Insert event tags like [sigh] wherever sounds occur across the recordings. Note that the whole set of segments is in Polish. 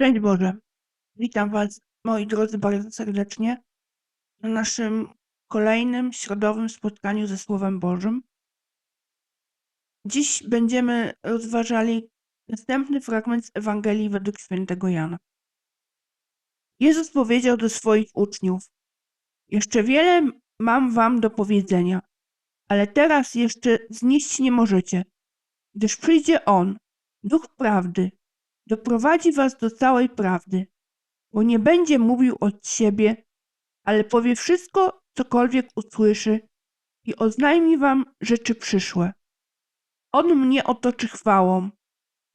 Szczęść Boże. Witam Was, moi drodzy, bardzo serdecznie na naszym kolejnym środowym spotkaniu ze Słowem Bożym. Dziś będziemy rozważali następny fragment z Ewangelii według świętego Jana. Jezus powiedział do swoich uczniów: Jeszcze wiele mam Wam do powiedzenia, ale teraz jeszcze znieść nie możecie, gdyż przyjdzie On, Duch Prawdy, doprowadzi was do całej prawdy, bo nie będzie mówił od siebie, ale powie wszystko, cokolwiek usłyszy i oznajmi wam rzeczy przyszłe. On mnie otoczy chwałą,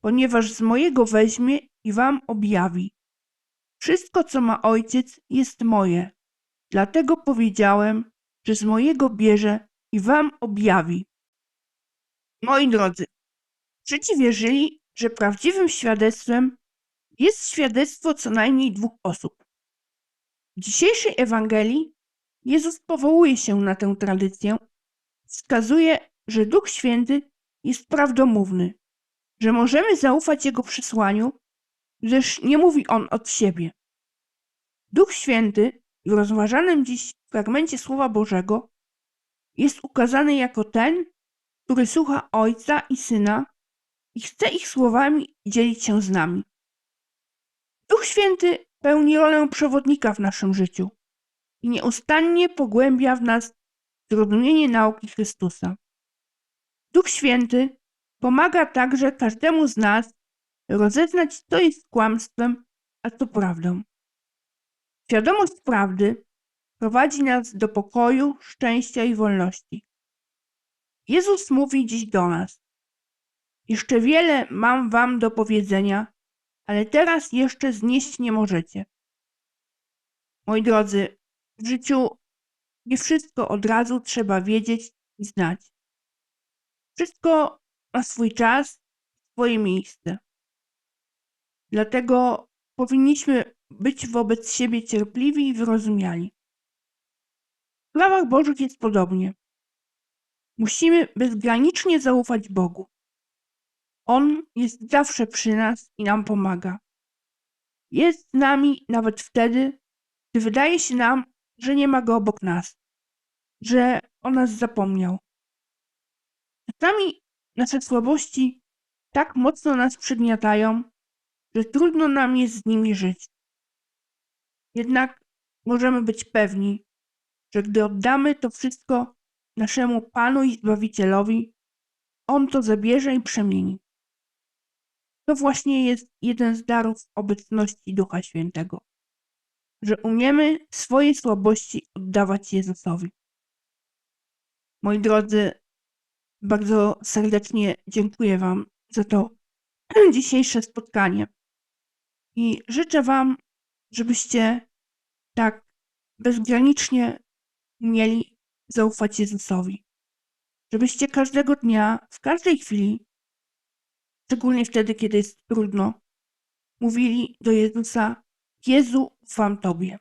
ponieważ z mojego weźmie i wam objawi. Wszystko, co ma ojciec, jest moje. Dlatego powiedziałem, że z mojego bierze i wam objawi. Moi drodzy, Żydzi wierzyli, że prawdziwym świadectwem jest świadectwo co najmniej dwóch osób. W dzisiejszej Ewangelii Jezus powołuje się na tę tradycję, wskazuje, że Duch Święty jest prawdomówny, że możemy zaufać Jego przesłaniu, gdyż nie mówi On od siebie. Duch Święty w rozważanym dziś fragmencie Słowa Bożego jest ukazany jako ten, który słucha Ojca i Syna i chce ich słowami dzielić się z nami. Duch Święty pełni rolę przewodnika w naszym życiu i nieustannie pogłębia w nas zrozumienie nauki Chrystusa. Duch Święty pomaga także każdemu z nas rozeznać, co jest kłamstwem, a co prawdą. Świadomość prawdy prowadzi nas do pokoju, szczęścia i wolności. Jezus mówi dziś do nas: jeszcze wiele mam wam do powiedzenia, ale teraz jeszcze znieść nie możecie. Moi drodzy, w życiu nie wszystko od razu trzeba wiedzieć i znać. Wszystko ma swój czas, swoje miejsce. Dlatego powinniśmy być wobec siebie cierpliwi i wyrozumiali. W sprawach Bożych jest podobnie. Musimy bezgranicznie zaufać Bogu. On jest zawsze przy nas i nam pomaga. Jest z nami nawet wtedy, gdy wydaje się nam, że nie ma go obok nas, że o nas zapomniał. Czasami nasze słabości tak mocno nas przygniatają, że trudno nam jest z nimi żyć. Jednak możemy być pewni, że gdy oddamy to wszystko naszemu Panu i Zbawicielowi, On to zabierze i przemieni. To właśnie jest jeden z darów obecności Ducha Świętego, że umiemy swoje słabości oddawać Jezusowi. Moi drodzy, bardzo serdecznie dziękuję Wam za to [clears throat] dzisiejsze spotkanie i życzę Wam, żebyście tak bezgranicznie umieli zaufać Jezusowi. Żebyście każdego dnia, w każdej chwili szczególnie wtedy, kiedy jest trudno, mówili do Jezusa: Jezu, ufam Tobie.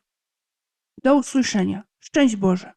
Do usłyszenia. Szczęść Boże.